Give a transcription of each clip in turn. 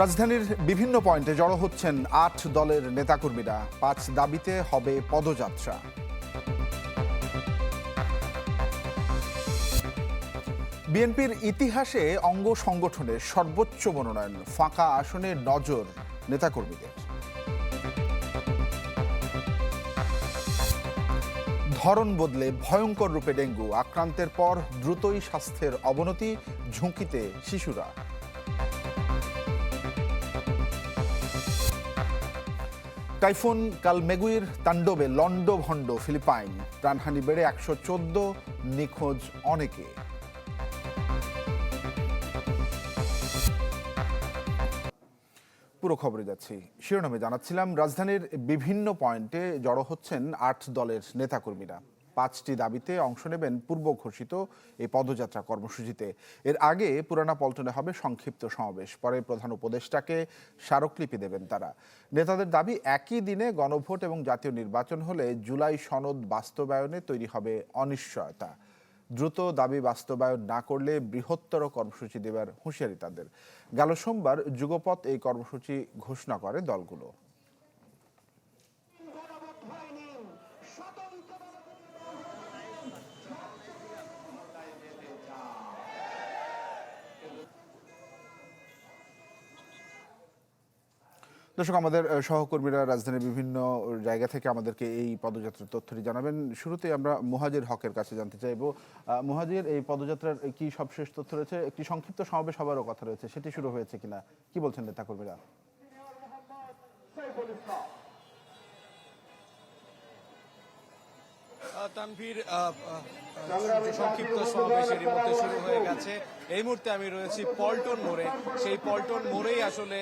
রাজধানীর বিভিন্ন পয়েন্টে জড়ো হচ্ছেন আট দলের নেতাকর্মীরা। পাঁচ দাবিতে হবে পদযাত্রা। বিএনপির ইতিহাসে অঙ্গ সংগঠনের সর্বোচ্চ মনোনয়ন, ফাঁকা আসনে নজর নেতাকর্মীদের। ধরন বদলে ভয়ঙ্কর রূপে ডেঙ্গু, আক্রান্তের পর দ্রুতই স্বাস্থ্যের অবনতি, ঝুঁকিতে শিশুরা। টাইফুন কালমেগুইর তাণ্ডবে লন্ড ভণ্ড ফিলিপাইন। প্রাণহানি বেড়ে একশো চোদ্দ, নিখোঁজ অনেকে। পুরো খবরে যাচ্ছি। শিরোনামে জানাচ্ছিলাম, রাজধানীর বিভিন্ন পয়েন্টে জড়ো হচ্ছেন আট দলের নেতাকর্মীরা। পাঁচটি দাবিতে অংশ নেবেন পূর্ব ঘোষিত এই পদযাত্রা কর্মসূচিতে। এর আগে পুরানা পল্টনে হবে সংক্ষিপ্ত সমাবেশ। পরে প্রধান উপদেষ্টাকে স্মারকলিপি দেবেন তারা। নেতাদের দাবি, একই দিনে গণভোট এবং জাতীয় নির্বাচন হলে জুলাই সনদ বাস্তবায়নে তৈরি হবে অনিশ্চয়তা। দ্রুত দাবি বাস্তবায়ন না করলে বৃহত্তর কর্মসূচি দেবার হুঁশিয়ারি তাদের। গেল সোমবার যুগপথ এই কর্মসূচি ঘোষণা করে দলগুলো। দর্শক, আমাদের সহকর্মীরা রাজধানীর বিভিন্ন জায়গা থেকে আমাদেরকে এই পদযাত্রার তথ্যটি জানাবেন। শুরুতেই আমরা মুহাজির হকের কাছে জানতে চাইব। মুহাজির, এই পদযাত্রার কি সবশেষ তথ্য রয়েছে? একটি সংক্ষিপ্ত সমাবেশ হবারও কথা রয়েছে। সেটি শুরু হয়েছে কিনা? কি বলছেন নেতাকর্মীরা? তানভীর সংক্ষিপ্ত সমাবেশের এই মুহূর্তে শুরু হয়ে গেছে। এই মুহূর্তে আমি রয়েছি পল্টন মোড়ে। সেই পল্টন মোড়েই আসলে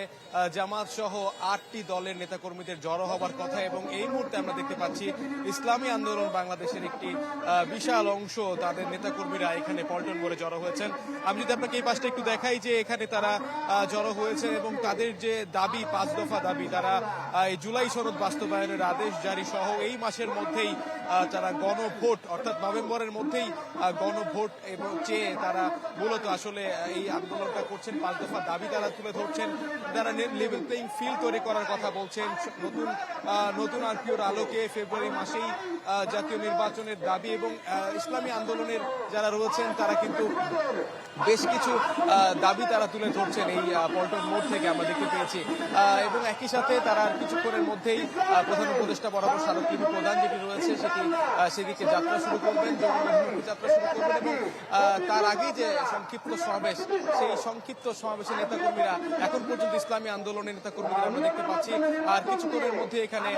জামাত সহ আটটি দলের নেতাকর্মীদের জড়ো হবার কথা এবং এই মুহূর্তে আমরা দেখতে পাচ্ছি ইসলামী আন্দোলন বাংলাদেশের একটি বিশাল অংশ তাদের নেতাকর্মীরা এখানে পল্টন মোড়ে জড়ো হয়েছেন। আমি যদি আপনাকে এই পাশটা একটু দেখাই যে এখানে তারা আহ, জড়ো হয়েছে এবং তাদের যে দাবি পাঁচ দফা দাবি তারা এই জুলাই শরৎ বাস্তবায়নের আদেশ জারি সহ এই মাসের মধ্যেই আহ, তারা গণভোট অর্থাৎ নভেম্বরের মধ্যেই গণভোট এবং চেয়ে তারা মূলত আসলে এই আন্দোলনটা করছেন, পাঁচ দফা দাবি তারা তুলে ধরছেন। তারা লেভেল প্লেইং ফিল্ড তৈরি করার কথা বলছেন। নতুন নতুন আরপিওর আলোকে ফেব্রুয়ারি মাসেই জাতীয় নির্বাচনের দাবি এবং ইসলামী আন্দোলনের যারা রয়েছেন, তারা কিন্তু বেশ কিছু দাবি তারা তুলে ধরছেন এই পল্টন মোড় থেকে আমরা দেখতে পেয়েছি। এবং একই সাথে তারা কিছুক্ষণের মধ্যেই প্রধান উপদেষ্টা বরাবর স্মারকলিপি প্রদান যেটি রয়েছে, সেটি সেদিকে যাত্রা শুরু করবেন। তার আগেই যে সংক্ষিপ্ত সমাবেশ, সেই সংক্ষিপ্ত সমাবেশের নেতাকর্মীরা, এখন পর্যন্ত ইসলামী আন্দোলনের নেতাকর্মীরা আমরা দেখতে পাচ্ছি। আর কিছুক্ষণের মধ্যে এখানে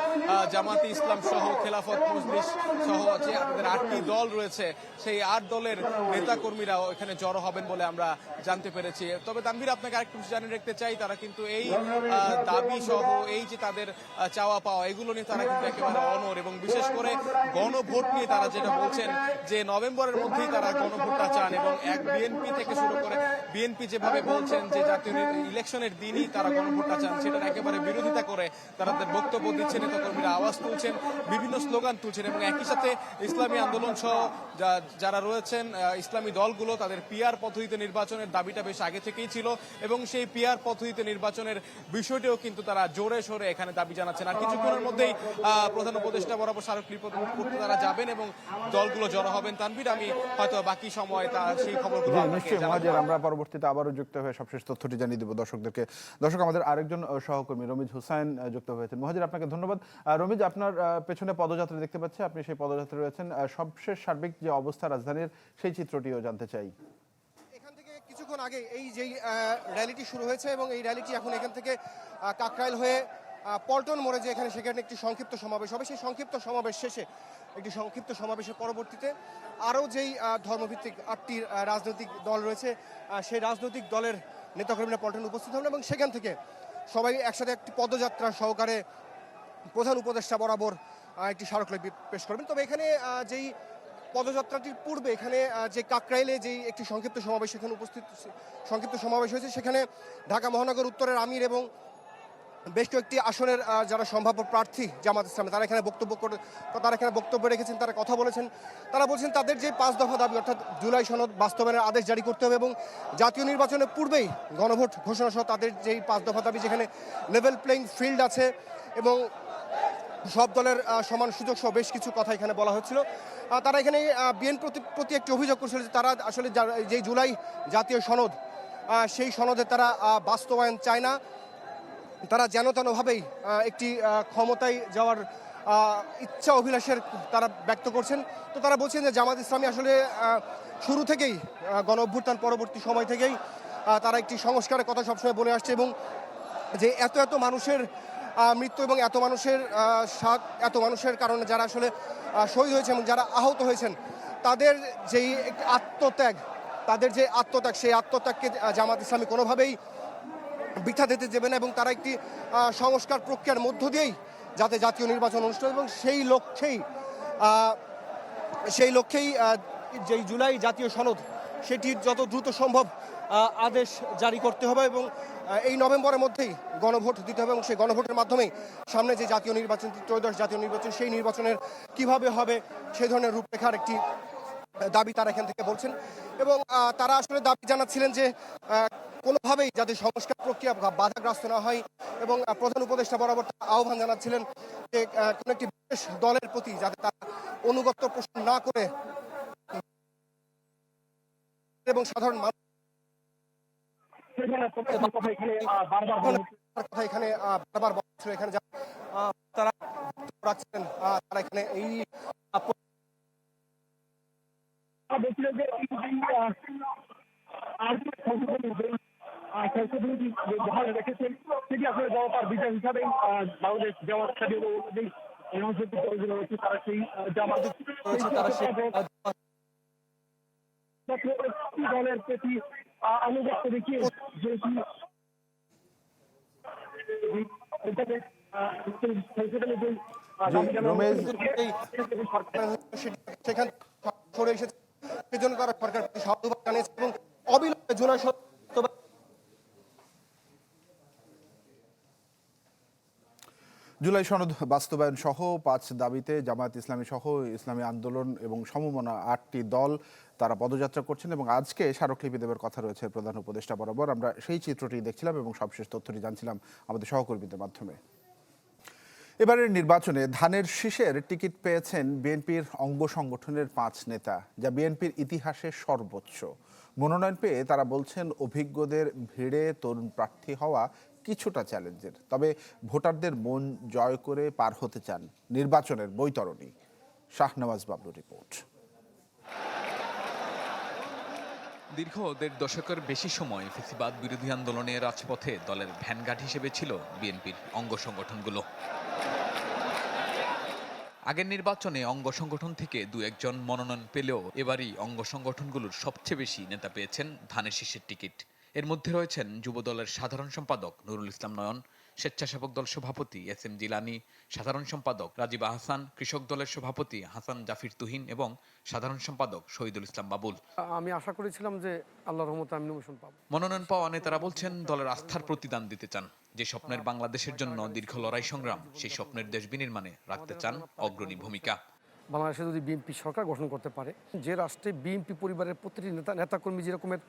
জামাতে ইসলাম সহ খেলাফত মজলিস সহ যে আমাদের আটটি দল রয়েছে, সেই আট দলের নেতাকর্মীরাও এখানে জড়ো হবেন বলে আমরা জানতে পেরেছি। তবে তানভীর, আপনাকে আরেকটু জানিয়ে রাখতে চাই, তারা কিন্তু এই দাবি সহ এই যে তাদের চাওয়া পাওয়া, এগুলো নিয়ে তারা কিন্তু একেবারে অনর এবং বিশেষ করে গণভোট নিয়ে তারা যেটা বলছেন যে নভেম্বরের মধ্যেই তারা গণভোটটা চান এবং এক বিএনপি থেকে শুরু করে বিএনপি যেভাবে বলছেন যে জাতীয় ইলেকশনের দিনই তারা গণভোটটা চান সেটার একেবারে বিরোধিতা করে তারা তাদের বক্তব্য দিচ্ছেন, নেতাকর্মীরা আওয়াজ তুলছেন, বিভিন্ন স্লোগান তুলছেন এবং একই সাথে ইসলামী আন্দোলন সহ যারা রয়েছেন ইসলামী দলগুলো তাদের পিয়ার পদ্ধতিতে নির্বাচনের দাবিটা বেশ আগে থেকেই ছিল এবং সেই পিয়ার পদ্ধতিতে নির্বাচনের বিষয়টিও কিন্তু তারা জোরে সোরে এখানে দাবি জানাচ্ছেন। আর কিছুক্ষণের মধ্যেই প্রধান উপদেষ্টা বরাবর স্মারকলিপি তারা যাবেন এবং দলগুলো জড়ো হবেন। তানভীর আমি হয়তো বাকি সময় তা সেই খবরগুলো নিশ্চয়ই। মহাজের আমরা পরবর্তীতে আবারও যুক্ত হয়ে সবশেষ তথ্যটি জানিয়ে দেবো দর্শকদেরকে। দর্শক আমাদের আরেকজন সহকর্মী রমিজ হুসাইন যুক্ত হয়েছেন। মহাজির আপনাকে ধন্যবাদ। রমিজ আপনার পেছনে পদযাত্রা দেখতে পাচ্ছি আপনি সেই পদযাত্রা রয়েছেন। সবশেষ সার্বিক যে অবস্থা রাজধানীর সেই চিত্রটিও জানতে চাই। এখান থেকে কিছুক্ষণ আগে এই যেই র্যালিটি শুরু হয়েছে এবং এই র্যালিটি এখন এখান থেকে কাকরাইল হয়ে পল্টন মোড়ে যে এখানে সেখানে একটি সংক্ষিপ্ত সমাবেশ হবে। সেই সংক্ষিপ্ত সমাবেশ শেষে একটি সংক্ষিপ্ত সমাবেশের পরবর্তীতে আরও যেই ধর্মভিত্তিক আটটি রাজনৈতিক দল রয়েছে সেই রাজনৈতিক দলের নেতাকর্মীরা পল্টনে উপস্থিত হবেন এবং সেখান থেকে সবাই একসাথে একটি পদযাত্রা সহকারে প্রধান উপদেষ্টা বরাবর একটি স্মারকলিপি পেশ করবেন। তবে এখানে যেই পদযাত্রাটির পূর্বে এখানে যে কাকরাইলে যেই একটি সংক্ষিপ্ত সমাবেশ এখানে উপস্থিত, সংক্ষিপ্ত সমাবেশ হয়েছে, সেখানে ঢাকা মহানগর উত্তরের আমির এবং বেশ কয়েকটি আসনের যারা সম্ভাব্য প্রার্থী জামাত ইসলামে তারা এখানে বক্তব্য করে তারা এখানে বক্তব্য রেখেছেন, তারা কথা বলেছেন। তারা বলছেন তাদের যে পাঁচ দফা দাবি, অর্থাৎ জুলাই সনদ বাস্তবায়নের আদেশ জারি করতে হবে এবং জাতীয় নির্বাচনের পূর্বেই গণভোট ঘোষণা সহ তাদের যেই পাঁচ দফা দাবি, যেখানে লেভেল প্লেইং ফিল্ড আছে এবং সব দলের সমান সুযোগ সহ বেশ কিছু কথা এখানে বলা হচ্ছিল। তারা এখানে বিএন প্রতি একটি অভিযোগ করছিল যে তারা আসলে যে জুলাই জাতীয় সনদ সেই সনদে তারা বাস্তবায়ন চায় না। তারা যেন তেনভাবেই একটি ক্ষমতায় যাওয়ার ইচ্ছা, অভিলাষের তারা ব্যক্ত করছেন। তো তারা বলছেন যে জামাত ইসলামী আসলে শুরু থেকেই গণ অভ্যুত্থান পরবর্তী সময় থেকেই তারা একটি সংস্কারের কথা সবসময় বলে আসছে এবং যে এত এত মানুষের মৃত্যু এবং এত মানুষের সাত এত মানুষের কারণে যারা আসলে শহীদ হয়েছে এবং যারা আহত হয়েছেন, তাদের যেই আত্মত্যাগ, তাদের যে আত্মত্যাগ, সেই আত্মত্যাগকে জামাত ইসলামী কোনোভাবেই বৃথা দিতে দেবে না এবং তারা একটি সংস্কার প্রক্রিয়ার মধ্য দিয়েই যাতে জাতীয় নির্বাচন অনুষ্ঠিত এবং সেই লক্ষ্যেই সেই লক্ষ্যেই যেই জুলাই জাতীয় সনদ সেটির যত দ্রুত সম্ভব আদেশ জারি করতে হবে এবং এই নভেম্বরের মধ্যেই গণভোট দিতে হবে এবং সেই গণভোটের মাধ্যমেই সামনে যে জাতীয় নির্বাচন, ত্রয়োদশ জাতীয় নির্বাচন, সেই নির্বাচনের কীভাবে হবে সেই ধরনের রূপরেখার একটি দাবি তারা এখান থেকে বলছেন এবং তারা আসলে দাবি জানাচ্ছিলেন যে কোনোভাবেই যাতে সংস্কার প্রক্রিয়া বাধাগ্রস্ত না হয় এবং প্রধান উপদেষ্টা বরাবর আহ্বান জানাচ্ছিলেন যে কোনো একটি বিশেষ দলের প্রতি যাতে তারা অনুগত্য পোষণ না করে এবং সাধারণ মানুষ কথা এখানে বারবার বলা হচ্ছিল এখানে তারা আহ, তারা এখানে এই যে বহাল রেখেছেন। সেটি আসলে বিজয় হিসাবে বাংলাদেশ তারা সেই জামাত দলের প্রতি আনুগত্য দেখিয়ে যেটি সেখান সরে এসেছে। সেজন্য তারা সরকার সাধুবাদ জানিয়েছে এবং অবিলম্বে জুলাই জুলাই সনদ বাস্তবায়ন সহ পাঁচ দাবিতে জামায়াত ইসলামী সহ ইসলামী আন্দোলন এবং সমমনা আটটি দল তারা পদযাত্রা করছেন এবং আজকে স্মারকলিপি দেবের কথা রয়েছে প্রধান উপদেষ্টা বরাবর। আমরা সেই চিত্রটি দেখছিলাম এবং সবশেষ তথ্যটি জানছিলাম আমাদের সহকর্মীদের মাধ্যমে। এবারের নির্বাচনে ধানের শীষের টিকিট পেয়েছেন বিএনপির অঙ্গ সংগঠনের পাঁচ নেতা, যা বিএনপির ইতিহাসে সর্বোচ্চ। মনোনয়ন পেয়ে তারা বলছেন, অভিজ্ঞদের ভিড়ে তরুণ প্রার্থী হওয়া কিছুটা চ্যালেঞ্জের। তবে ভোটারদের মন জয় করে পার হতে চান নির্বাচনের বৈতরণী। শাহনওয়াজ বাবলু রিপোর্ট। দীর্ঘ দেড় দশকের বেশি সময় ফেসিবাদ বিরোধী আন্দোলনে রাজপথে দলের ভ্যানগার্ড হিসেবে ছিল বিএনপির অঙ্গ সংগঠনগুলো। আগের নির্বাচনে অঙ্গ সংগঠন থেকে দু একজন মনোনয়ন পেলেও এবারই অঙ্গ সংগঠনগুলোর সবচেয়ে বেশি নেতা পেয়েছেন ধানের শীষের টিকিট। এর মধ্যে রয়েছেন যুব দলের সাধারণ সম্পাদক নুরুল ইসলাম নয়ন স্বেচ্ছাসেবক দল সভাপতি এস এম জিলানি সাধারণ সম্পাদক রাজীব আহসান কৃষক দলের সভাপতি হাসান জাফির তুহিন এবং সাধারণ সম্পাদক শহীদুল ইসলাম বাবুল। আমি আশা করেছিলাম যে আল্লাহর রহমতে আমি নমিনেশন পাবো। মনোনয়ন পাওয়া নেতারা বলছেন দলের আস্থার প্রতিদান দিতে চান। যে স্বপ্নের বাংলাদেশের জন্য দীর্ঘ লড়াই সংগ্রাম সেই স্বপ্নের দেশ বিনির্মাণে রাখতে চান অগ্রণী ভূমিকা। বাংলাদেশে যদি বিএনপি সরকার গঠন করতে পারে যে রাষ্ট্রে বিএনপি পরিবারের প্রতিটি নেতা নেতাকর্মী যেরকমের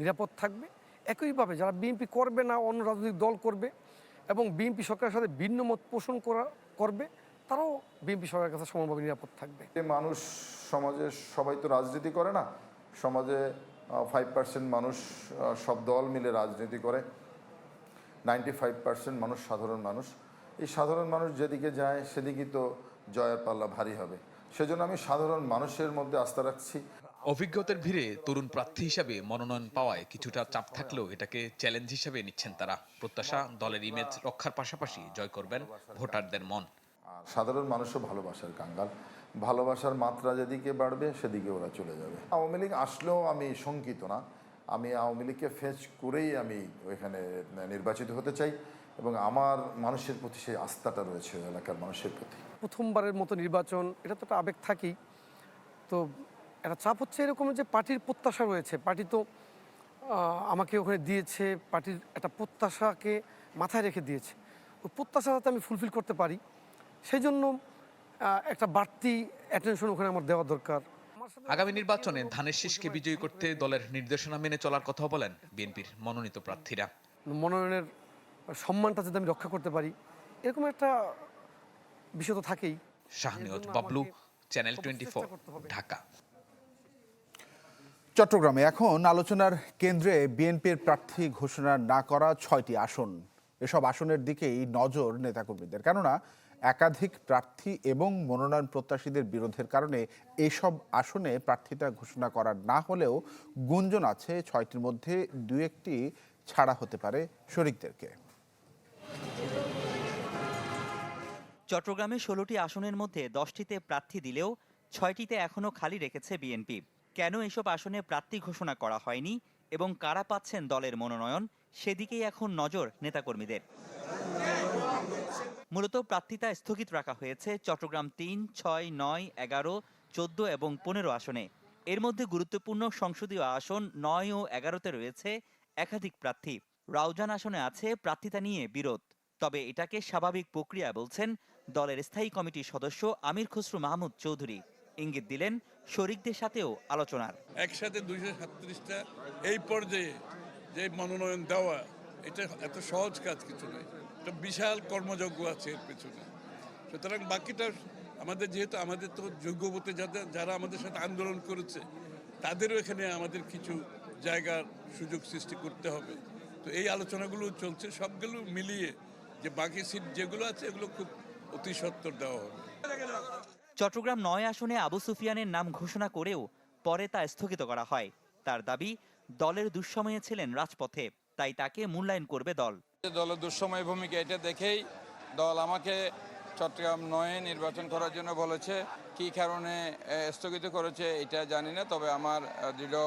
নিরাপদ থাকবে একইভাবে যারা বিএনপি করবে না, অন্য রাজনৈতিক দল করবে এবং বিএনপি সরকারের সাথে ভিন্ন মত পোষণ করা, করবে, তারাও বিএনপি সরকারের কাছে সমানভাবে নিরাপদ থাকবে। মানুষ সমাজে সবাই তো রাজনীতি করে না, সমাজে ফাইভ পার্সেন্ট মানুষ সব দল মিলে রাজনীতি করে নাইনটি ফাইভ পার্সেন্ট মানুষ সাধারণ মানুষ। এই সাধারণ মানুষ যেদিকে যায়, সেদিকেই তো জয়ের পাল্লা ভারী হবে। সেজন্য আমি সাধারণ মানুষের মধ্যে আস্থা রাখছি। অভিজ্ঞতার ভিড়ে তরুণ প্রার্থী হিসাবে মনোনয়ন পাওয়ায় কিছুটা চাপ থাকলেও এটাকে চ্যালেঞ্জ হিসেবে নিচ্ছেন তারা। প্রত্যাশা দলের ইমেজ রক্ষার পাশাপাশি জয় করবেন ভোটারদের মন। আর সাধারণ মানুষও ভালোবাসার কাঙ্গাল। ভালোবাসার মাত্রা যেদিকে বাড়বে সেদিকে ওরা চলে যাবে। আওয়ামী লীগ আসলেও আমি শঙ্কিত না। আমি আওয়ামী লীগকে ফেস করেই আমি ওইখানে নির্বাচিত হতে চাই এবং আমার মানুষের প্রতি সেই আস্থাটা রয়েছে এলাকার মানুষের প্রতি। প্রথমবারের মতো নির্বাচন এটা তো একটা আবেগ থাকেই। তো একটা চাপ হচ্ছে এরকম যে পার্টির প্রত্যাশা রয়েছে। পার্টি তো আমাকে ওখানে দিয়েছে পার্টির একটা প্রত্যাশাকে মাথায় রেখে দিয়েছে। ওই প্রত্যাশা যাতে আমি ফুলফিল করতে পারি সেই জন্য একটা বাড়তি অ্যাটেনশন ওখানে আমার দেওয়া দরকার। আগামী নির্বাচনে ধানের শীষকে বিজয়ী করতে দলের নির্দেশনা মেনে চলার কথা বলেন বিএনপির মনোনীত প্রার্থীরা। মনোনয়নের সম্মানটা যদি আমি রক্ষা করতে পারি এরকম একটা বিষয় তো থাকেই শাহনিয়ত বাবলু চ্যানেল টোয়েন্টি। ঢাকা। চট্টগ্রামে এখন আলোচনার কেন্দ্রে বিএনপির প্রার্থী ঘোষণা না করা ছয়টি আসন। এসব আসনের দিকেই নজর নেতাকর্মীদের। কেননা, একাধিক প্রার্থী এবং মনোনয়ন প্রত্যাশীদের বিরোধের কারণে এসব আসনে প্রার্থিতা ঘোষণা করা না হলেও গুঞ্জন আছে ছয়টির মধ্যে দু একটি ছাড়া হতে পারে শরিকদেরকে। চট্টগ্রামে ষোলোটি আসনের মধ্যে দশটিতে প্রার্থী দিলেও ছয়টিতে এখনও খালি রেখেছে বিএনপি। কেন এসব আসনে প্রার্থী ঘোষণা করা হয়নি এবং কারা পাচ্ছেন দলের মনোনয়ন, সেদিকেই এখন নজর নেতাকর্মীদের। মূলত প্রার্থিতা স্থগিত রাখা হয়েছে চট্টগ্রাম তিন, ছয়, নয়, এগারো, চোদ্দ এবং পনেরো আসনে। এর মধ্যে গুরুত্বপূর্ণ সংসদীয় আসন নয় ও এগারোতে রয়েছে একাধিক প্রার্থী। রাউজান আসনে আছে প্রার্থিতা নিয়ে বিরোধ। তবে এটাকে স্বাভাবিক প্রক্রিয়া বলছেন দলের স্থায়ী কমিটির সদস্য আমির খসরু মাহমুদ চৌধুরী। ইঙ্গিত দিলেন শরিকদের সাথেও আলোচনার। একসাথে দুইশো সাতত্রিশটা, এই পর্যায়ে যে মনোনয়ন দেওয়া, এটা এত সহজ কাজ কিছু নয়। একটা বিশাল কর্মযজ্ঞ আছে এর পেছনে। সুতরাং বাকিটা আমাদের যেহেতু, আমাদের তো যোগ্যবতে যাদের, যারা আমাদের সাথে আন্দোলন করেছে, তাদেরও এখানে আমাদের কিছু জায়গার সুযোগ সৃষ্টি করতে হবে। তো এই আলোচনাগুলো চলছে, সবগুলো মিলিয়ে যে বাকি সিট যেগুলো আছে, এগুলো খুব অতি সত্বর দেওয়া হবে। চট্টগ্রাম নয় আসনে আবু সুফিয়ানের নাম ঘোষণা করেও পরে তা স্থগিত করা হয়। তার দাবি, দলের দুঃসময়ে ছিলেন রাজপথে, তাই তাকে মূল্যায়ন করবে দল। দলের দুঃসময় ভূমিকা এটা দেখেই দল আমাকে চট্টগ্রাম নয়ে নির্বাচন করার জন্য বলেছে, কী কারণে স্থগিত করেছে এটা জানি না, তবে আমার দৃঢ়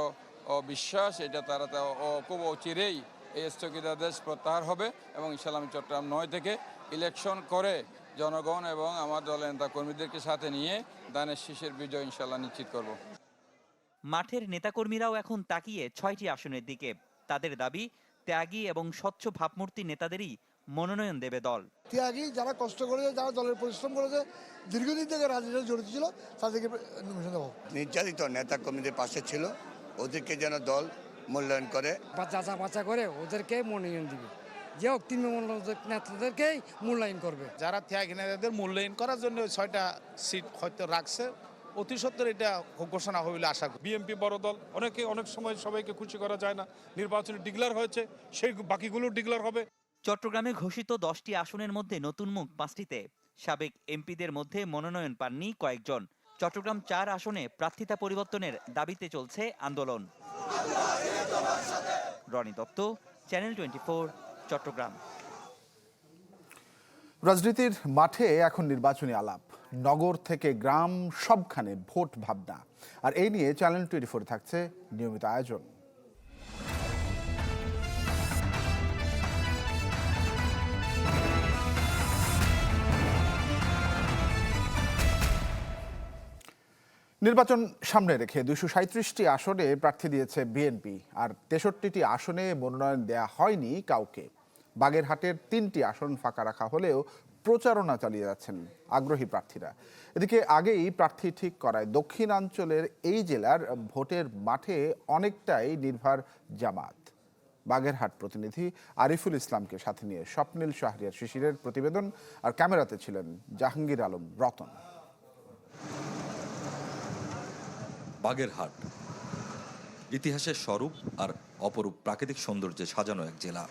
বিশ্বাস এটা তারা তা খুব অচিরেই এই স্থগিতাদেশ প্রত্যাহার হবে এবং আমি চট্টগ্রাম নয় থেকে ইলেকশন করে জনগণ এবং আমার দলের নেতা কর্মীদেরকে সাথে নিয়ে দানের শীষের বিজয় ইনশাল্লাহ নিশ্চিত করব। মাঠের নেতাকর্মীরাও এখন তাকিয়ে ছয়টি আসনের দিকে। তাদের দাবি ত্যাগী এবং স্বচ্ছ ভাবমূর্তি নেতাদেরই মনোনয়ন দেবে দল। ত্যাগী যারা কষ্ট করেছে যারা দলের পরিশ্রম করেছে দীর্ঘদিন থেকে রাজনীতিতে জড়িত ছিল তাদেরকে নির্যাতিত নেতা কর্মীদের পাশে ছিল ওদেরকে যেন দল মূল্যায়ন করে। যাচা বাচা করে ওদেরকে মনোনয়ন দিবে। যে হোক তৃণমূল নেতাদেরকেই মূল্যায়ন করবে। যারা ত্যাগ নেতাদের মূল্যায়ন করার জন্য ওই ছয়টা সিট হয়তো রাখছে অতি সত্তর এটা ঘোষণা হবে বলে আশা করি। বিএনপি বড় দল অনেকে অনেক সময় সবাইকে খুশি করা যায় না নির্বাচনে ডিক্লার হয়েছে সেই বাকিগুলো ডিক্লার হবে। চট্টগ্রামে ঘোষিত দশটি আসনের মধ্যে নতুন মুখ পাঁচটিতে। সাবেক এমপিদের মধ্যে মনোনয়ন পাননি কয়েকজন। চট্টগ্রাম চার আসনে প্রার্থিতা পরিবর্তনের দাবিতে চলছে আন্দোলন। Roni Dutta channel twenty Chattogram. রাজনীতির মাঠে এখন নির্বাচনী আলাপ। নগর থেকে গ্রাম সবখানে ভোট ভাবনা। আর এই নিয়ে চ্যানেল টোয়েন্টি ফোর থাকছে নিয়মিত আয়োজন। নির্বাচন সামনে রেখে দুশো সাঁত্রিশটি আসনে প্রার্থী দিয়েছে বিএনপি। আর তেষট্টিটি আসনে মনোনয়ন দেয়া হয়নি কাউকে। বাগেরহাটের তিনটি আসন ফাঁকা রাখা হলেও প্রচারণা চালিয়ে যাচ্ছেন আগ্রহী প্রার্থীরা। এদিকে আগেই প্রার্থী ঠিক করায় দক্ষিণাঞ্চলের এই জেলার ভোটের মাঠে অনেকটাই নির্ভর জামাত। বাগেরহাট প্রতিনিধি আরিফুল ইসলামকে সাথে নিয়ে স্বপ্নিল শাহরিয়ার শিশিরের প্রতিবেদন আর ক্যামেরাতে ছিলেন জাহাঙ্গীর আলম রতন। বাগেরহাট ইতিহাসের স্বরূপ আর অপরূপ প্রাকৃতিক সৌন্দর্যে সাজানো এক জেলা।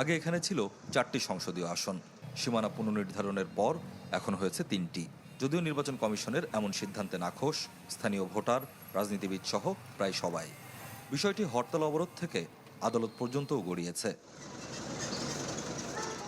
আগে এখানে ছিল চারটি সংসদীয় আসন। সীমানা পুনর্নির্ধারণের পর এখন হয়েছে তিনটি। যদিও নির্বাচন কমিশনের এমন সিদ্ধান্তে নাখোশ, স্থানীয় ভোটার, রাজনীতিবিদ সহ প্রায় সবাই। বিষয়টি হরতাল অবরোধ থেকে আদালত পর্যন্তও গড়িয়েছে।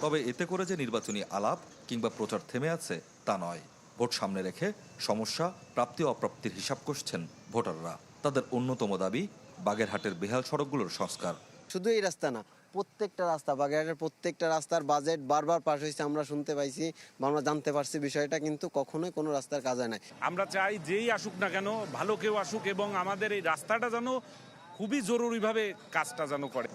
তবে এতে করে যে নির্বাচনী আলাপ কিংবা প্রচার থেমে আছে, তা নয়। ভোট সামনে রেখে সমস্যা, প্রাপ্তি অপ্রাপ্তির হিসাব করছেন ভোটাররা। তাদের অন্যতম দাবি, বাগেরহাটের বেহাল সড়কগুলোর সংস্কার। শুধু এই রাস্তা না প্রত্যেকটা রাস্তা বাগেরহাটের প্রত্যেকটা রাস্তার বাজেট বারবার পাশ হয়েছে আমরা শুনতে পাইছি বা আমরা জানতে পারছি বিষয়টা কিন্তু কখনোই কোনো রাস্তার কাজে নাই। আমরা চাই যেই আসুক না কেন ভালো কেউ আসুক এবং আমাদের এই রাস্তাটা যেন খুবই জরুরিভাবে কাজটা যেন করে।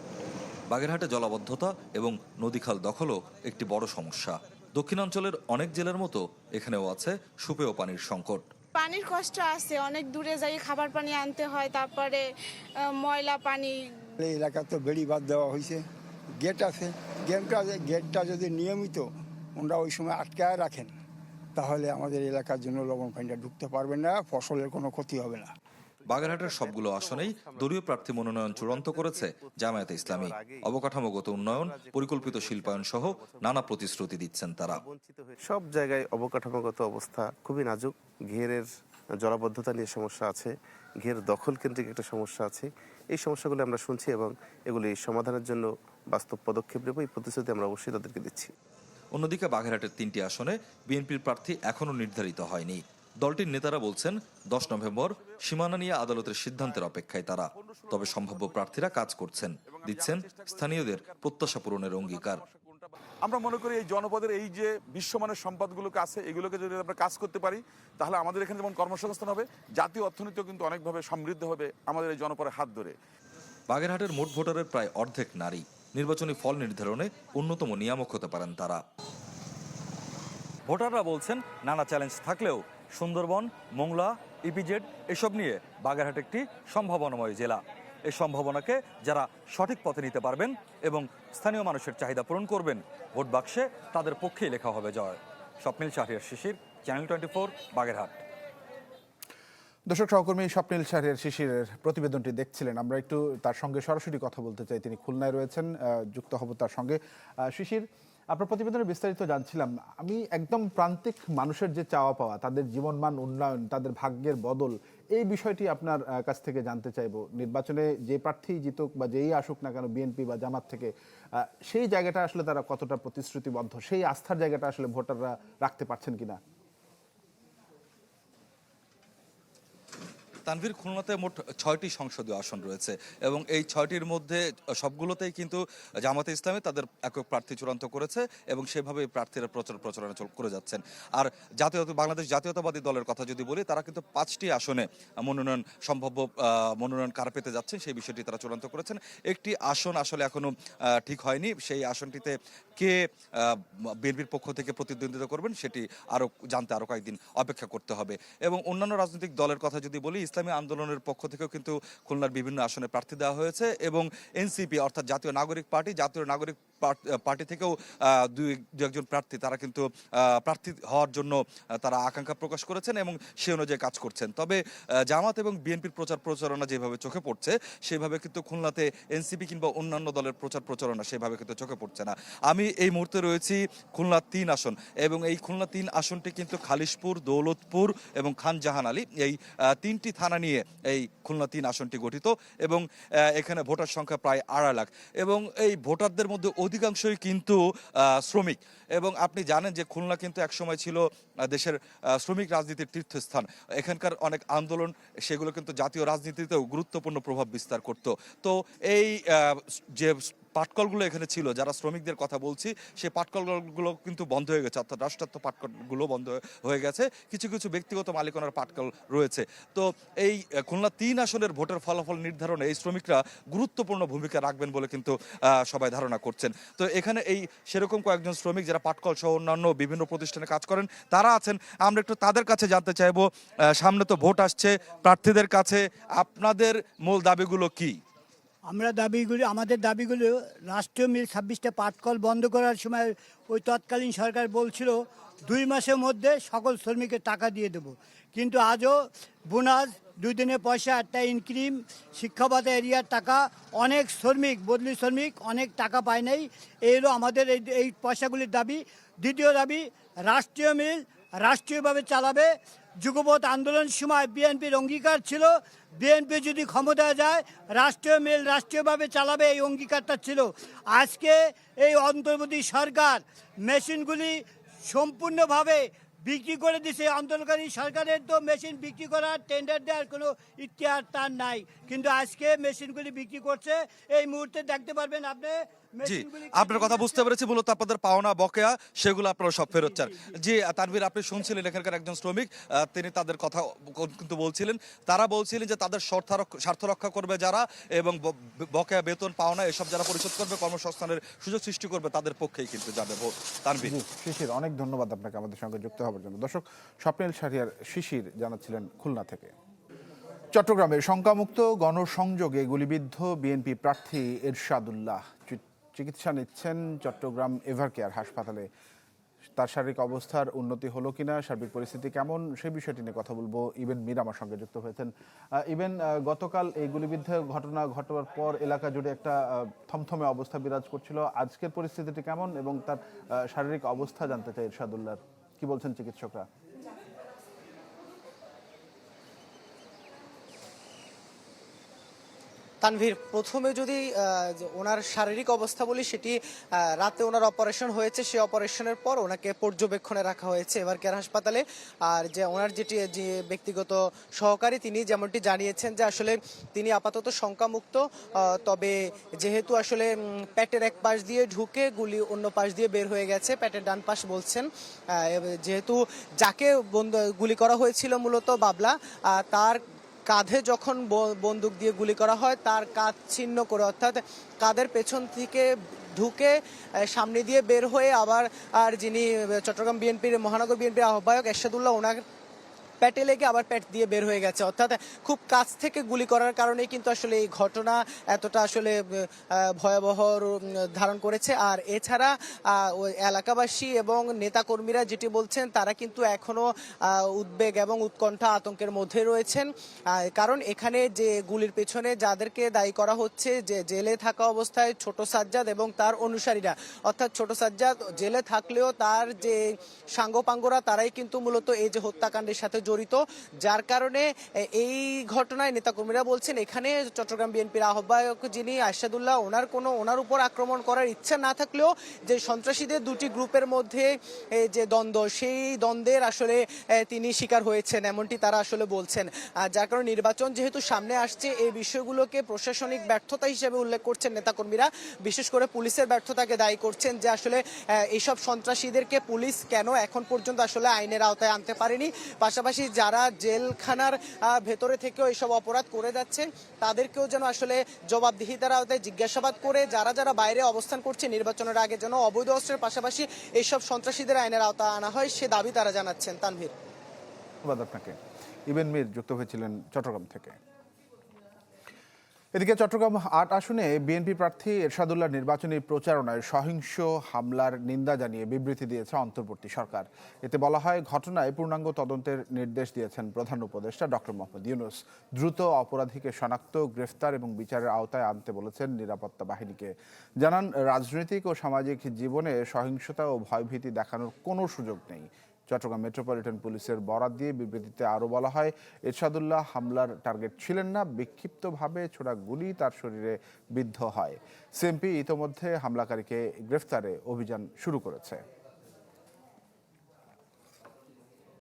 বাগেরহাটে জলাবদ্ধতা এবং নদীখাল দখলও একটি বড় সমস্যা। দক্ষিণাঞ্চলের অনেক জেলার মতো এখানেও আছে সুপেয় পানির সংকট। পানির কষ্ট আছে অনেক দূরে যাই খাবার পানি আনতে হয় তারপরে ময়লা পানি এই এলাকা তো বেড়ি বাদ দেওয়া হয়েছে। গেট আছে। গেটটা গেটটা যদি নিয়মিত ওনারা ওই সময় আটকায় রাখেন তাহলে আমাদের এলাকার জন্য লবণ পানিটা ঢুকতে পারবে না ফসলের কোনো ক্ষতি হবে না। বাগেরহাটের সবগুলো আসনেই দলীয় প্রার্থী মনোনয়ন চূড়ান্ত করেছে জামায়াতে ইসলামী। অবকাঠামোগত উন্নয়ন পরিকল্পিত শিল্পায়ন সহ নানা প্রতিশ্রুতি দিচ্ছেন তারা। সব জায়গায় অবকাঠামোগত অবস্থা খুবই নাজুক। ঘেরের জলাবদ্ধতা নিয়ে সমস্যা আছে। ঘের দখল কেন্দ্রিক একটা সমস্যা আছে। এই সমস্যাগুলো আমরা শুনছি এবং এগুলি সমাধানের জন্য বাস্তব পদক্ষেপ নেব। এই প্রতিশ্রুতি আমরা অবশ্যই তাদেরকে দিচ্ছি। অন্যদিকে বাঘেরহাটের তিনটি আসনে বিএনপির প্রার্থী এখনও নির্ধারিত হয়নি। দলটির নেতারা বলছেন, দশ নভেম্বর সীমানা নিয়ে আদালতের সিদ্ধান্তের অপেক্ষায় তারা। তবে সম্ভাব্য প্রার্থীরা কাজ করছেন, দিচ্ছেন স্থানীয়দের প্রত্যাশা পূরণের অঙ্গীকার। আমরা মনে করি এই জনপদের এই যে বিশ্বমানের সম্পদগুলোকে আছে এগুলোকে যদি আমরা কাজ করতে পারি তাহলে আমাদের এখানে যেমন কর্মসংস্থান হবে জাতীয় অর্থনীতিও কিন্তু অনেকভাবে সমৃদ্ধ হবে আমাদের এই জনপদের হাত ধরে। বাগেরহাটের মোট ভোটারের প্রায় অর্ধেক নারী। নির্বাচনী ফল নির্ধারণে অন্যতম নিয়ামক হতে পারেন তারা। ভোটাররা বলছেন নানা চ্যালেঞ্জ থাকলেও সুন্দরবন মোংলা ইপিজেড এসব নিয়ে বাগেরহাট একটি সম্ভাবনাময় জেলা। এই সম্ভাবনাকে যারা সঠিক পথে নিতে পারবেন এবং স্থানীয় মানুষের চাহিদা পূরণ করবেন, ভোট বাক্সে তাদের পক্ষেই লেখা হবে জয়। Swapnil Shahriar Shishir channel twenty four Bagerhat. দর্শক সহকর্মী, স্বপ্নিল শাহরিয়ার শিশিরের প্রতিবেদনটি দেখছিলেন। আমরা একটু তার সঙ্গে সরাসরি কথা বলতে চাই। তিনি খুলনায় রয়েছেন যুক্ত হব তার সঙ্গে। শিশির আপনার প্রতিবেদনে বিস্তারিত জানছিলাম, আমি একদম প্রান্তিক মানুষের যে চাওয়া পাওয়া, তাদের জীবনমান উন্নয়ন, তাদের ভাগ্যের বদল, এই বিষয়টি আপনার কাছ থেকে জানতে চাইব। নির্বাচনে যে প্রার্থী জিতুক বা যেই আসুক না কেন, বিএনপি বা জামাত থেকে সেই জায়গাটা আসলে তারা কতটা প্রতিশ্রুতিবদ্ধ? সেই আস্থার জায়গাটা আসলে ভোটাররা রাখতে পারছেন কিনা? তানভীর খুলনাতে মোট ছয়টি সংসদীয় আসন রয়েছে এবং এই ছয়টির মধ্যে সবগুলোতেই কিন্তু জামাতে ইসলামী তাদের একক প্রার্থী চূড়ান্ত করেছে এবং সেভাবে প্রার্থীরা প্রচার প্রচারণা করে যাচ্ছেন। আর জাতীয়, বাংলাদেশ জাতীয়তাবাদী দলের কথা যদি বলি, তারা কিন্তু পাঁচটি আসনে মনোনয়ন, সম্ভাব্য মনোনয়ন কার পেতে যাচ্ছেন সেই বিষয়টি তারা চূড়ান্ত করেছেন। একটি আসন আসলে এখনও ঠিক হয়নি। সেই আসনটিতে কে বিএনপির পক্ষ থেকে প্রতিদ্বন্দ্বিতা করবেন সেটি আরও জানতে আরও কয়েকদিন অপেক্ষা করতে হবে। এবং অন্যান্য রাজনৈতিক দলের কথা যদি বলি ইসলামী আন্দোলনের পক্ষ থেকেও কিন্তু খুলনার বিভিন্ন আসনে প্রার্থী দেওয়া হয়েছে এবং এনসিপি, অর্থাৎ জাতীয় নাগরিক পার্টি, জাতীয় নাগরিক পার্টি থেকেও দুই, দু একজন প্রার্থী তারা কিন্তু প্রার্থী হওয়ার জন্য তারা আকাঙ্ক্ষা প্রকাশ করেছেন এবং সে অনুযায়ী কাজ করছেন। তবে জামাত এবং বিএনপির প্রচার প্রচারণা যেভাবে চোখে পড়ছে, সেভাবে কিন্তু খুলনাতে এনসিপি কিংবা অন্যান্য দলের প্রচার প্রচারণা সেভাবে কিন্তু চোখে পড়ছে না। আমি এই মুহূর্তে রয়েছি খুলনা তিন আসন এবং এই খুলনা তিন আসনটি কিন্তু খালিশপুর, দৌলতপুর এবং খান জাহান আলী, এই তিনটি থানা নিয়ে এই খুলনা তিন আসনটি গঠিত এবং এখানে ভোটার সংখ্যা প্রায় আড়াই লাখ। এবং এই ভোটারদের মধ্যে অধিকাংশই কিন্তু শ্রমিক। এবং আপনি জানেন যে খুলনা কিন্তু একসময় ছিল দেশের শ্রমিক রাজনীতির তীর্থস্থান। এখানকার অনেক আন্দোলন, সেগুলো কিন্তু জাতীয় রাজনীতিতেও গুরুত্বপূর্ণ প্রভাব বিস্তার করত। তো এই যে পাটকলগুলো এখানে ছিল, যারা শ্রমিকদের কথা বলছি, সেই পাটকলগুলো কিন্তু বন্ধ হয়ে গেছে, অর্থাৎ রাষ্ট্রায়ত্ত পাটকলগুলো বন্ধ হয়ে গেছে। কিছু কিছু ব্যক্তিগত মালিকানার পাটকল রয়েছে। তো এই খুলনা তিন আসনের ভোটের ফলাফল নির্ধারণে এই শ্রমিকরা গুরুত্বপূর্ণ ভূমিকা রাখবেন বলে কিন্তু সবাই ধারণা করছেন। তো এখানে এই সেরকম কয়েকজন শ্রমিক যারা পাটকল সহ অন্যান্য বিভিন্ন প্রতিষ্ঠানে কাজ করেন, তারা আছেন। আমরা একটু তাদের কাছে জানতে চাইব সামনে তো ভোট আসছে, প্রার্থীদের কাছে। আপনাদের মূল দাবিগুলো কি? আমরা দাবিগুলি, আমাদের দাবিগুলো রাষ্ট্রীয় মিল ছাব্বিশটা পাটকল বন্ধ করার সময় ওই তৎকালীন সরকার বলছিল, দুই মাসের মধ্যে সকল শ্রমিকের টাকা দিয়ে দেব। কিন্তু আজও বোনাস, দুই দিনের পয়সা একটা ইনক্রিম শিক্ষাবাতা এরিয়ার টাকা, অনেক শ্রমিক, বদলি শ্রমিক, অনেক টাকা পায় নাই। এই হলো আমাদের এই এই পয়সাগুলির দাবি। দ্বিতীয় দাবি, রাষ্ট্রীয় মিল রাষ্ট্রীয়ভাবে চালাবে। যুগপথ আন্দোলন সময় বিএনপির অঙ্গীকার ছিল বিএনপি যদি ক্ষমতা যায়, রাষ্ট্রীয় মেল রাষ্ট্রীয়ভাবে চালাবে এই অঙ্গীকারটা ছিল। আজকে এই অন্তর্বর্তী সরকার মেশিনগুলি সম্পূর্ণভাবে বিক্রি করে দিছে। আন্দোলনকারী সরকারের তো মেশিন বিক্রি করার টেন্ডার দেওয়ার কোনো ইতিহার তার নাই। কিন্তু আজকে মেশিনগুলি বিক্রি করছে। এই মুহূর্তে দেখতে পারবেন আপনি জি আপনার কথা বুঝতে পেরেছি। মূলত আপনাদের পাওনা বকেয়া সেগুলো আপনারা সব ফেরত চান। জি তানভীর আপনি শুনছিলেন এখানকার একজন শ্রমিক। তিনি তাদের কথা কিন্তু বলছিলেন। তারা বলছিলেন যে তাদের স্বার্থ রক্ষা করবে যারা এবং বকেয়া বেতন পাওনা এসব যারা পরিশোধ করবে কর্মসংস্থানের সুযোগ সৃষ্টি করবে তাদের পক্ষেই কিন্তু যাবে ভোট। তানভীর। জি শিশির অনেক ধন্যবাদ আপনাকে আমাদের সঙ্গে যুক্ত হওয়ার জন্য। দর্শক, স্বপ্নিল শাহরিয়ার শিশির জানাচ্ছিলেন খুলনা থেকে। চট্টগ্রামে শঙ্কামুক্ত গণসংযোগে গুলিবিদ্ধ বিএনপি প্রার্থী এরশাদুল্লাহ। চিকিৎসা নিচ্ছেন চট্টগ্রাম এভারকেয়ার হাসপাতালে। তার শারীরিক অবস্থার উন্নতি হলো কিনা, সার্বিক পরিস্থিতি কেমন সেই বিষয়টি নিয়ে কথা বলব। ইবেন মীর আমার সঙ্গে যুক্ত হয়েছেন। ইবেন গতকাল এই গুলিবিদ্ধ ঘটনা ঘটার পর এলাকা জুড়ে একটা থমথমে অবস্থা বিরাজ করছিল। আজকের পরিস্থিতিটি কেমন এবং তার শারীরিক অবস্থা জানতে চাই এরশাদুল্লাহর। কি বলছেন চিকিৎসকরা? তানভীর, প্রথমে যদি ওনার শারীরিক অবস্থা বলি, সেটি রাতে ওনার অপারেশন হয়েছে সেই অপারেশনের পর ওনাকে পর্যবেক্ষণে রাখা হয়েছে এবার কেয়ার হাসপাতালে। আর যে ওনার যেটি, যে ব্যক্তিগত সহকারী, তিনি যেমনটি জানিয়েছেন যে আসলে তিনি আপাতত শঙ্কামুক্ত তবে যেহেতু আসলে প্যাটের এক পাশ দিয়ে ঢুকে গুলি অন্য পাশ দিয়ে বের হয়ে গেছে, প্যাটের ডান পাশ বলছেন। যেহেতু যাকে গুলি করা হয়েছিল মূলত বাবলা তার কাঁধে যখন বন্দুক দিয়ে গুলি করা হয়, তার কাঁধ ছিন্ন করে, অর্থাৎ কাঁধের পেছন থেকে ঢুকে সামনে দিয়ে বের হয়ে আবার, আর যিনি চট্টগ্রাম বিএনপির, মহানগর বিএনপির আহ্বায়ক এরশাদুল্লাহ, ওনার প্যাটে লেগে আবার প্যাট দিয়ে বের হয়ে গেছে। অর্থাৎ খুব কাছ থেকে গুলি করার কারণেই কিন্তু আসলে এই ঘটনা এতটা আসলে ভয়াবহ ধারণ করেছে। আর এছাড়া এলাকাবাসী এবং নেতাকর্মীরা যেটি বলছেন, তারা কিন্তু এখনও উদ্বেগ এবং উৎকণ্ঠা আতঙ্কের মধ্যে রয়েছেন। কারণ এখানে যে গুলির পেছনে যাদেরকে দায়ী করা হচ্ছে, যে জেলে থাকা অবস্থায় ছোট সাজ্জাদ এবং তার অনুসারীরা। অর্থাৎ ছোট সাজ্জাদ জেলে থাকলেও তার যে সাঙ্গপাঙ্গরা, তারাই কিন্তু মূলত এই যে হত্যাকাণ্ডের সাথে জড়িত, যার কারণে এই ঘটনায় নেতাকর্মীরা বলছেন, এখানে চট্টগ্রাম বিএনপির আহ্বায়ক যিনি আশাদুল্লাহ, ওনার কোনো, ওনার উপর আক্রমণ করার ইচ্ছা না থাকলেও যে সন্ত্রাসীদের দুটি গ্রুপের মধ্যে যে দ্বন্দ্ব, সেই দ্বন্দ্বের আসলে তিনি শিকার হয়েছেন, এমনটি তারা আসলে বলছেন। যার কারণে নির্বাচন যেহেতু সামনে আসছে, এই বিষয়গুলোকে প্রশাসনিক ব্যর্থতা হিসেবে উল্লেখ করছেন নেতাকর্মীরা। বিশেষ করে পুলিশের ব্যর্থতাকে দায়ী করছেন যে আসলে এইসব সন্ত্রাসীদেরকে পুলিশ কেন এখন পর্যন্ত আসলে আইনের আওতায় আনতে পারেনি। পাশাপাশি যারা জেলখানার ভেতরে থেকেও এইসব অপরাধ করে যাচ্ছেন, তাদেরকেও যেন আসলে জবাবদিহিতার আওতায় জিজ্ঞাসাবাদ করে যারা যারা বাইরে অবস্থান করছে নির্বাচনের আগে যেন অবৈধ অস্ত্রের পাশাপাশি এইসব সন্ত্রাসীদের আইনের আওতা আনা হয়, সে দাবি তারা জানাচ্ছেন। তানভীর। আপনাকে। ইবেন মীর যুক্ত হয়েছিলেন চট্টগ্রাম থেকে। এদিকে চট্টগ্রাম আট আসনে বিএনপি প্রার্থী এরশাদুল্লাহ নির্বাচনী প্রচারণায় সহিংস হামলার নিন্দা জানিয়ে বিবৃতি দিয়েছে অন্তর্বর্তী সরকার। এতে বলা হয়, ঘটনায় পূর্ণাঙ্গ তদন্তের নির্দেশ দিয়েছেন প্রধান উপদেষ্টা ডক্টর মোহাম্মদ ইউনুস। দ্রুত অপরাধীকে শনাক্ত, গ্রেফতার এবং বিচারের আওতায় আনতে বলেছেন নিরাপত্তা বাহিনীকে। জানান, রাজনৈতিক ও সামাজিক জীবনে সহিংসতা ও ভয়ভীতি দেখানোর কোনো সুযোগ নেই। চট্টগ্রাম মেট্রোপলিটন পুলিশের বরাদ দিয়ে বিবৃতিতে আরও বলা হয়, এরশাদুল্লাহ হামলার টার্গেট ছিলেন না, বিক্ষিপ্তভাবে ছোড়া গুলি তার শরীরে বিদ্ধ হয়। সিএমপি ইতোমধ্যে হামলাকারীকে গ্রেফতারে অভিযান শুরু করেছে।